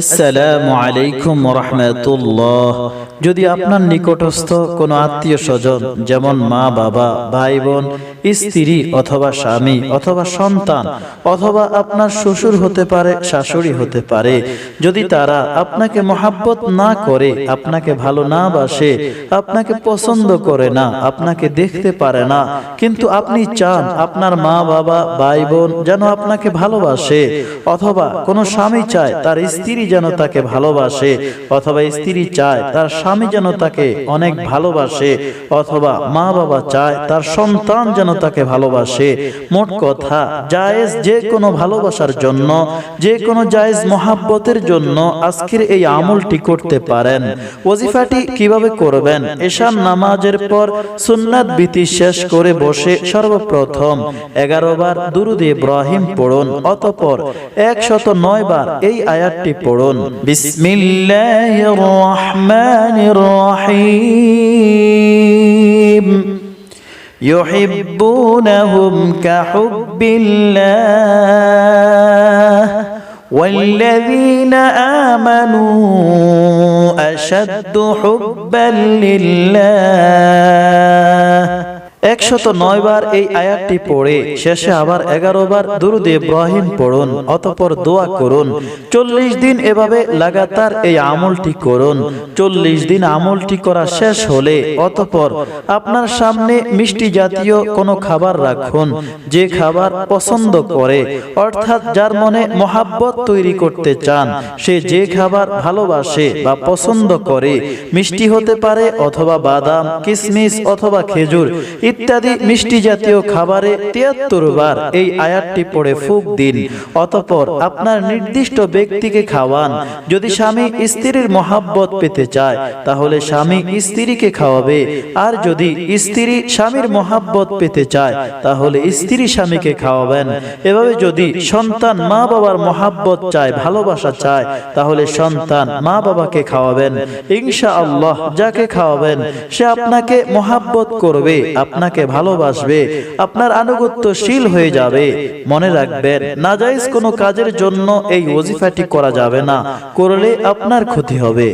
আসসালামু আলাইকুম রহমতুল্লাহ যদি আপনার নিকটস্থ কোনো আত্মীয় স্বজন, যেমন মা, বাবা, ভাই, বোন, স্ত্রী অথবা স্বামী অথবা সন্তান অথবা আপনার শ্বশুর হতে পারে, শাশুড়ি হতে পারে, যদি তারা আপনাকে মহাব্বত না করে, আপনাকে ভালো না বাসে, আপনাকে পছন্দ করে না, আপনাকে দেখতে পারে না, কিন্তু আপনি চান আপনার মা, বাবা, ভাই, বোন যেন আপনাকে ভালোবাসে অথবা কোনো স্বামী চায় তার স্ত্রী যেন তাকে ভালোবাসে অথবা স্ত্রী চায়, তার স্বামী যেন তাকে অনেক ভালোবাসে অথবা মা বাবা চায়, তার সন্তান যেন তাকে ভালোবাসে। মোট কথা, জায়েজ যে কোনো ভালোবাসার জন্য, যে কোনো জায়েজ মহাব্বতের জন্য আজকের এই আমলটি করতে পারেন। ওজিফাটি কীভাবে করবেন? এশার নামাজের পর সুন্নাত বিতি শেষ করে বসে সর্বপ্রথম এগারো বার দুরুদ ইব্রাহিম পড়ুন, অতপর একশত নয় বার এই আয়াতটি পড়ুন। বিসমিল্লাহির রহমানির রহিম يحبونهم كحب الله والذين آمنوا أشد حبا لله একশত নয় বার এই আয়াতটি পড়ে, শেষে আবার এগারো বার দুরুদ ইব্রাহিম পড়ুন, অতপর দোয়া করুন, চল্লিশ দিন এভাবে লাগাতার এই আমলটি করুন, চল্লিশ দিন আমলটি করা শেষ হলে, অতপর আপনার সামনে মিষ্টি জাতীয় কোনো খাবার রাখুন, যে খাবার পছন্দ করে, অর্থাৎ যার মনে মহাব্বত তৈরি করতে চান, সে যে খাবার ভালোবাসে বা পছন্দ করে, মিষ্টি হতে পারে অথবা বাদাম কিশমিশ অথবা খেজুর ইত্যাদি মিষ্টি জাতীয় খাবারে তিয়াত্তর বার এই আয়াতটি পড়ে ফুক দিন। অতপর আপনার নির্দিষ্ট ব্যক্তিকে খাওয়ান। যদি স্বামী স্ত্রীর মহাব্বত পেতে চায় তাহলে স্বামী স্ত্রীকে খাওয়াবে। আর যদি স্ত্রী স্বামীর মহাব্বত পেতে চায় তাহলে স্ত্রী স্বামীকে খাওয়াবেন। এভাবে যদি সন্তান মা বাবার মহাব্বত চায় ভালোবাসা চায় তাহলে সন্তান মা বাবাকে খাওয়াবেন। ইনশা আল্লাহ যাকে খাওয়াবেন সে আপনাকে মহাব্বত করবে আপনাকে ভালোবাসবে, আপনার আনুগত্যশীল হয়ে যাবে। মনে রাখবেন নাজাইজ কোনো কাজের জন্য এই ওজিফাটি করা যাবে না, করলে আপনার ক্ষতি হবে।